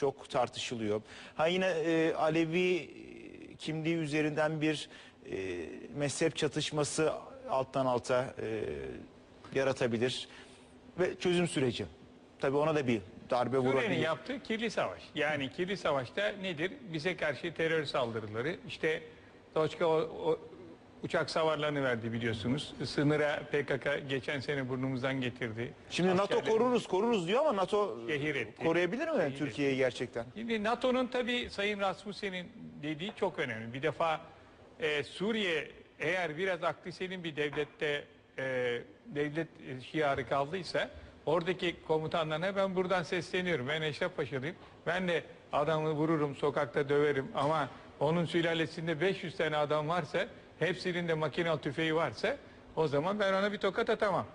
çok tartışılıyor. Ha yine e, Alevi kimliği üzerinden bir e, mezhep çatışması alttan alta e, yaratabilir ve çözüm süreci. Tabii ona da bir darbe Suriye'nin vurabilir. yaptığı kirli savaş. Yani kirli savaşta nedir? Bize karşı terör saldırıları. İşte Doçka uçak savarlarını verdi biliyorsunuz. Sınıra PKK geçen sene burnumuzdan getirdi. Şimdi NATO Askerleri koruruz koruruz diyor ama NATO Şehir etti. koruyabilir mi Şehir Türkiye'yi gerçekten? Şimdi NATO'nun tabii Sayın Rasmussen'in dediği çok önemli. Bir defa e, Suriye eğer biraz aklı selim bir devlette e, devlet e, şiarı kaldıysa oradaki komutanlarına ben buradan sesleniyorum. Ben Eşref Paşa'lıyım. Ben de adamı vururum, sokakta döverim ama onun sülalesinde 500 tane adam varsa hepsinin de makinalı tüfeği varsa o zaman ben ona bir tokat atamam.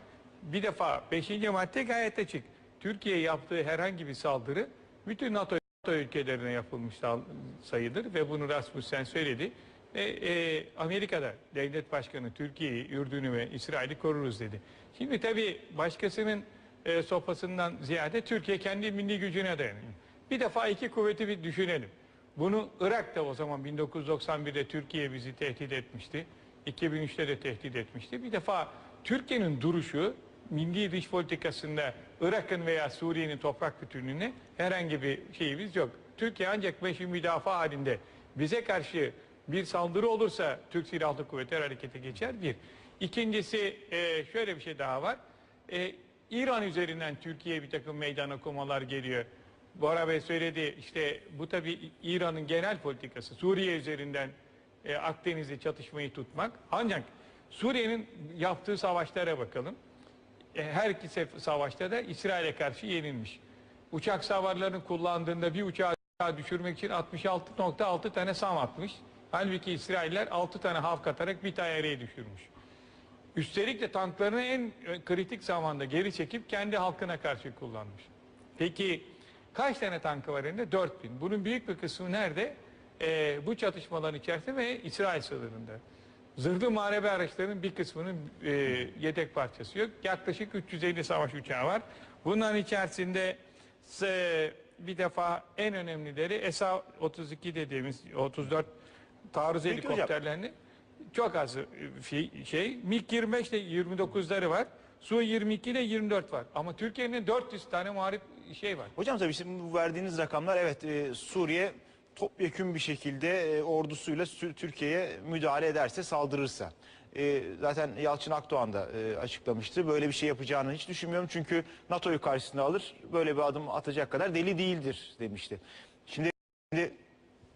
Bir defa 5. madde gayet açık. Türkiye yaptığı herhangi bir saldırı bütün NATO NATO ülkelerine yapılmış sayıdır ve bunu Rasmussen söyledi. E, e, Amerika'da devlet başkanı Türkiye'yi, Ürdün'ü ve İsrail'i koruruz dedi. Şimdi tabii başkasının e, sopasından ziyade Türkiye kendi milli gücüne dayanıyor. Bir defa iki kuvveti bir düşünelim. Bunu Irak'ta o zaman 1991'de Türkiye bizi tehdit etmişti. 2003'te de tehdit etmişti. Bir defa Türkiye'nin duruşu milli dış politikasında Irak'ın veya Suriye'nin toprak bütünlüğüne herhangi bir şeyimiz yok. Türkiye ancak meşru müdafaa halinde bize karşı bir saldırı olursa Türk Silahlı Kuvvetleri harekete geçer bir. İkincisi e, şöyle bir şey daha var. E, İran üzerinden Türkiye'ye bir takım meydan okumalar geliyor. Bora Bey söyledi işte bu tabi İran'ın genel politikası Suriye üzerinden e, Akdeniz'de çatışmayı tutmak. Ancak Suriye'nin yaptığı savaşlara bakalım. E, her iki savaşta da İsrail'e karşı yenilmiş. Uçak savarlarını kullandığında bir uçağı düşürmek için 66.6 tane SAM atmış. Halbuki İsrailler 6 tane havk atarak bir tayyareyi düşürmüş. Üstelik de tanklarını en e, kritik zamanda geri çekip kendi halkına karşı kullanmış. Peki kaç tane tankı var elinde? 4000. Bunun büyük bir kısmı nerede? Ee, bu çatışmaların içerisinde ve İsrail sınırında. Zırhlı muharebe araçlarının bir kısmının e, yedek parçası yok. Yaklaşık 350 savaş uçağı var. Bunların içerisinde e, bir defa en önemlileri SA-32 dediğimiz 34 taarruz Peki hocam. helikopterlerini çok az e, şey. MiG-25 ile 29'ları var. Su-22 ile 24 var. Ama Türkiye'nin 400 tane muharip şey var. Hocam tabii şimdi bu verdiğiniz rakamlar evet e, Suriye topyekün bir şekilde e, ordusuyla Türkiye'ye müdahale ederse saldırırsa. E, zaten Yalçın Akdoğan da e, açıklamıştı. Böyle bir şey yapacağını hiç düşünmüyorum. Çünkü NATO'yu karşısına alır. Böyle bir adım atacak kadar deli değildir demişti. Şimdi, şimdi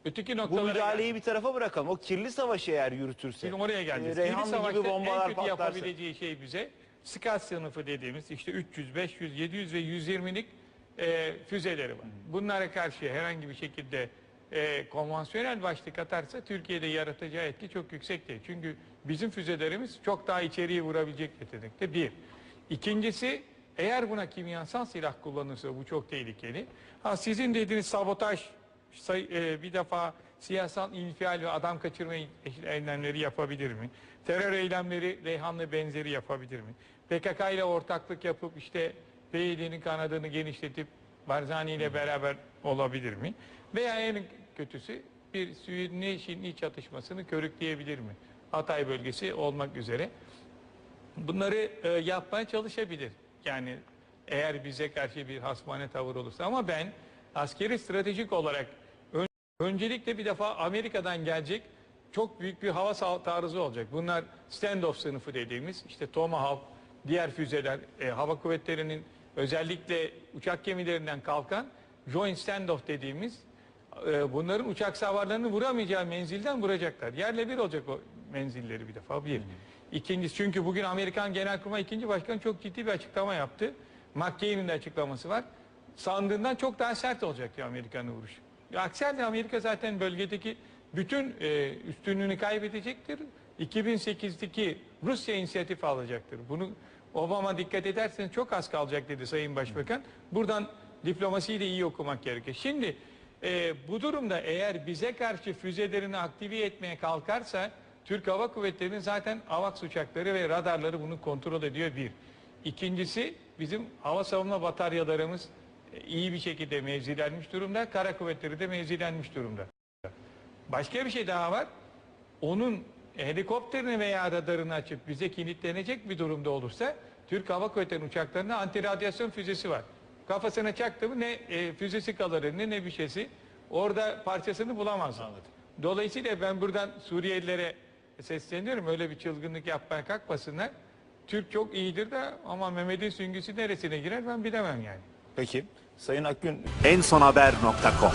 Öteki bu noktalara müdahaleyi bir tarafa bırakalım. O kirli savaşı eğer yürütürse. Şimdi oraya geleceğiz. e, Yeni Reyhanlı savaşta gibi bombalar en kötü patlarsa. yapabileceği şey bize Skat sınıfı dediğimiz işte 300, 500, 700 ve 120'lik e, füzeleri var. Bunlara karşı herhangi bir şekilde e, konvansiyonel başlık atarsa Türkiye'de yaratacağı etki çok yüksek değil. Çünkü bizim füzelerimiz çok daha içeriye vurabilecek yetenekte bir. İkincisi eğer buna kimyasal silah kullanırsa bu çok tehlikeli. Ha, sizin dediğiniz sabotaj say- e, bir defa siyasal infial ve adam kaçırma eylemleri yapabilir mi? Terör eylemleri Reyhanlı benzeri yapabilir mi? PKK ile ortaklık yapıp işte PYD'nin kanadını genişletip Barzani ile beraber olabilir mi? Veya en kötüsü bir Sünni-Şinni çatışmasını körükleyebilir mi? Hatay bölgesi olmak üzere. Bunları e, yapmaya çalışabilir. Yani eğer bize karşı bir hasmane tavır olursa. Ama ben askeri stratejik olarak ön- öncelikle bir defa Amerika'dan gelecek çok büyük bir hava taarruzu olacak. Bunlar standoff sınıfı dediğimiz işte Tomahawk, diğer füzeler, e, hava kuvvetlerinin özellikle uçak gemilerinden kalkan joint standoff dediğimiz e, bunların uçak savarlarını vuramayacağı menzilden vuracaklar. Yerle bir olacak o menzilleri bir defa bir. İkincisi çünkü bugün Amerikan Genelkurmay ikinci Başkanı çok ciddi bir açıklama yaptı. McCain'in de açıklaması var. Sandığından çok daha sert olacak diyor Amerikan'ın vuruşu. Aksi halde Amerika zaten bölgedeki bütün e, üstünlüğünü kaybedecektir. 2008'deki Rusya inisiyatif alacaktır. Bunu Obama dikkat ederseniz çok az kalacak dedi Sayın Başbakan. Buradan diplomasiyi de iyi okumak gerekir. Şimdi e, bu durumda eğer bize karşı füzelerini aktive etmeye kalkarsa Türk Hava Kuvvetleri'nin zaten AVAX uçakları ve radarları bunu kontrol ediyor bir. İkincisi bizim hava savunma bataryalarımız e, iyi bir şekilde mevzilenmiş durumda. Kara kuvvetleri de mevzilenmiş durumda. Başka bir şey daha var. Onun helikopterini veya radarını açıp bize kilitlenecek bir durumda olursa Türk Hava Kuvvetleri'nin uçaklarında anti radyasyon füzesi var. Kafasına çaktı mı ne e, füzesi kalır elinde ne bir şeysi. Orada parçasını bulamaz. Dolayısıyla ben buradan Suriyelilere sesleniyorum. Öyle bir çılgınlık yapmaya kalkmasınlar. Türk çok iyidir de ama Mehmet'in süngüsü neresine girer ben bilemem yani. Peki. Sayın Akgün ensonhaber.com